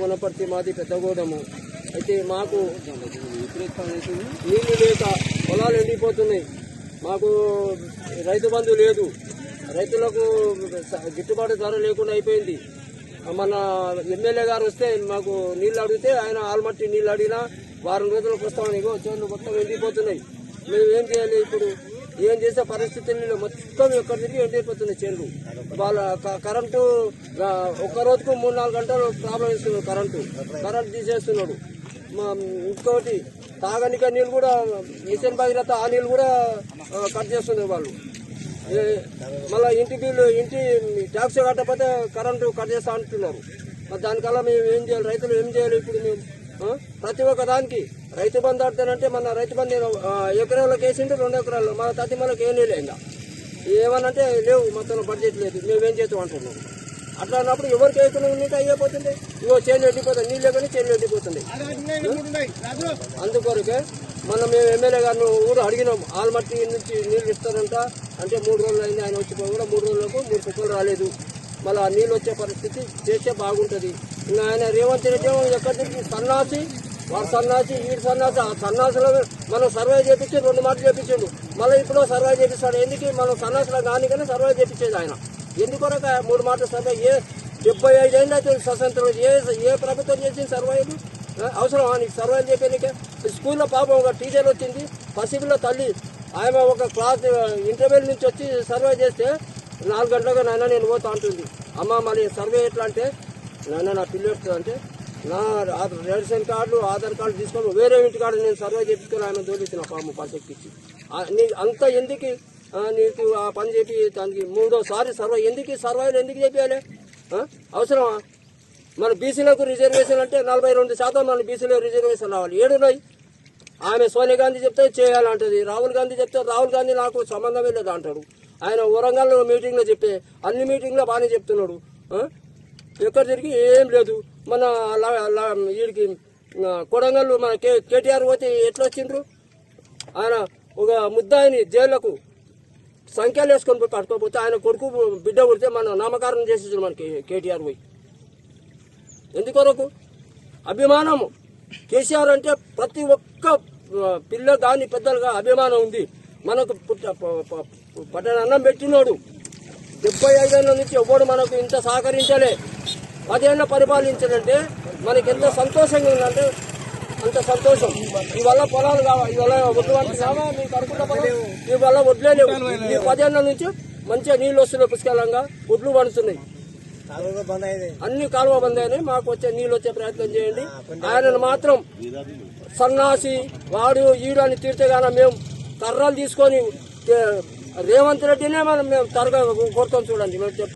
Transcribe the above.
వనపర్తి మాది పెద్దగూడెము. అయితే మాకు నీళ్ళు లేక పొలాలు ఎండిపోతున్నాయి. మాకు రైతు బంధు లేదు. రైతులకు గిట్టుబాటు ధర లేకుండా అయిపోయింది. మన ఎమ్మెల్యే గారు వస్తే మాకు నీళ్ళు అడిగితే ఆయన ఆల్మట్టి నీళ్ళు అడిగినా వారం రోజులకు వస్తామని ఇగో చేతులు మొత్తం ఎండిపోతున్నాయి. మేము ఏం చేయాలి ఇప్పుడు? ఏం చేసే పరిస్థితుల్లో మొత్తం ఎక్కడ తిరిగి ఎండిపోతుంది చేనులు వాళ్ళ క- కరెంటు ఒక ఒక్క రోజుకు మూడు నాలుగు గంటలు ప్రాబ్లం ఇస్తున్నాడు కరెంటు. కరెంట్ తీసేస్తున్నాడు. ఇంకోటి తాగనిక నీళ్ళు కూడా మిషన్ భగీరథ ఆ నీళ్ళు కూడా కట్ చేస్తున్నారు వాళ్ళు. మళ్ళీ ఇంటి బిల్లు ఇంటి ట్యాక్స్ కట్టకపోతే కరెంటు కట్ చేస్తా అంటున్నారు. దానికల్లా మేము ఏం చేయాలి? రైతులు ఏం చేయాలి ఇప్పుడు మేము? ప్రతి ఒక్క దానికి రైతు బంధు ఆడతానంటే మన రైతు బంధు ఆ, ఎకరాలకు వేసిండు రెండు ఎకరాలు. మన తతిమలకు ఏం లేదు ఇంకా. ఏమనంటే లేవు మొత్తం బడ్జెట్ లేదు. మేమేం చేస్తాం అంటున్నాం అట్లా అన్నప్పుడు ఎవరికి వేయకుండా ఉంటే అయిపోతుంది ఇగో చేను ఎండిపోతుంది నీళ్ళు లేకుండా చేను ఎండిపోతుంది అందుకొరకే మనం మేము ఎమ్మెల్యే గారిని ఊరు అడిగినాం. ఆల్మట్టి నుంచి నీళ్ళు ఇస్తారంట. అంటే మూడు రోజులు అయింది ఆయన వచ్చిపోయి కూడా మూడు రోజులకు మూడు కుక్కలు రాలేదు. మళ్ళీ ఆ నీళ్ళు వచ్చే పరిస్థితి చేస్తే బాగుంటుంది. ఇంకా ఆయన రేవంత్ రెడ్డి ఎక్కడి నుంచి సన్నాసి వాడు సన్నాసి వీడు సన్నాసి ఆ సన్నాసిలో మనం సర్వే చేపించి రెండు మాటలు చేపించిండు. మళ్ళీ ఇప్పుడు సర్వే చేపిస్తాడు. ఎందుకు మనం సన్నాసిలో కానీ సర్వే చేపించేది ఆయన? ఎందుకొరక మూడు మాటలు సర్వే? ఏ డెబ్బై ఐదేళ్ళు అయితే స్వతంత్రం. ఏ ఏ ప్రభుత్వం చేసింది సర్వేలు అవసరం అని నీకు సర్వేలు చెప్పేందుకే స్కూల్లో పాపం ఒక టీచర్ వచ్చింది పసిపిల్ల తల్లి. ఆమె ఒక క్లాస్ ఇంటర్వ్యూల నుంచి వచ్చి సర్వే చేస్తే నాలుగు గంటలకు నాయన నేను పోతా అంటుంది. అమ్మ మళ్ళీ సర్వే ఎట్లా అంటే నాయన నా పిల్ల అంటే నా రేషన్ కార్డు ఆధార్ కార్డు తీసుకొని వేరే ఇంటి కార్డు నేను సర్వే చేపించుకొని ఆయన తోలిచ్చిన పాము పసెక్కిచ్చి నీ అంత ఎందుకు నీకు ఆ పని చెప్పి దానికి మూడోసారి సర్వే ఎందుకు సర్వేలు ఎందుకు చెప్పాలి అవసరమా? మన బీసీలకు రిజర్వేషన్ అంటే నలభై రెండు శాతం మన బీసీలో రిజర్వేషన్ రావాలి. ఏడున్నాయి ఆమె సోనియా గాంధీ చెప్తే చేయాలంటది. రాహుల్ గాంధీ చెప్తే రాహుల్ గాంధీ నాకు సంబంధమే లేదు అంటాడు. ఆయన వరంగల్ మీటింగ్లో చెప్పే అన్ని మీటింగ్లో బాగానే చెప్తున్నాడు. ఎక్కడ తిరిగి ఏం లేదు. మన లా- వీడికి ఆ, కొడంగల్ మన కే కేటీఆర్ పోతే ఎట్లా వచ్చిండ్రు ఆయన ఒక ముద్దాయిని జైళ్ళకు సంఖ్యలు వేసుకొని పోయి పట్టుకోపోతే ఆయన కొడుకు బిడ్డ కొడితే మన నామకరణం చేసేసారు మనకి కేటీఆర్ పోయి. ఎందుకొరకు? అభిమానము. కేసీఆర్ అంటే ప్రతి ఒక్క పిల్ల కానీ పెద్దలుగా అభిమానం ఉంది. మనకు పుట్ట పట్టణ అన్నం పెట్టినోడు. డెబ్బై ఐదేళ్ళ నుంచి ఎవ్వడు మనకు ఇంత సహకరించలే. పదేళ్ళ పరిపాలించాలంటే మనకి ఎంత సంతోషంగా ఉందంటే అంత సంతోషం. ఇవల్ల పొలాలు కావా ఇవల్ల ఒడ్లు వంటి మీకు అనుకుంటా పొలం ఇవల్ల వడ్లే లేవు. ఈ పదేళ్ళ నుంచి మంచిగా నీళ్ళు వస్తున్నాయి పుష్కలంగా. ఒడ్లు పండుతున్నాయి. అన్ని కాలువ బంద్ అయినాయి. మాకు వచ్చే నీళ్ళు వచ్చే ప్రయత్నం చేయండి. ఆయనను మాత్రం సన్నాసి వాడు ఈడు అని తీర్తే గాన మేము కర్రలు తీసుకొని రేవంత్ రెడ్డినే మనం మేము తరగా కొడతాం చూడండి. మేము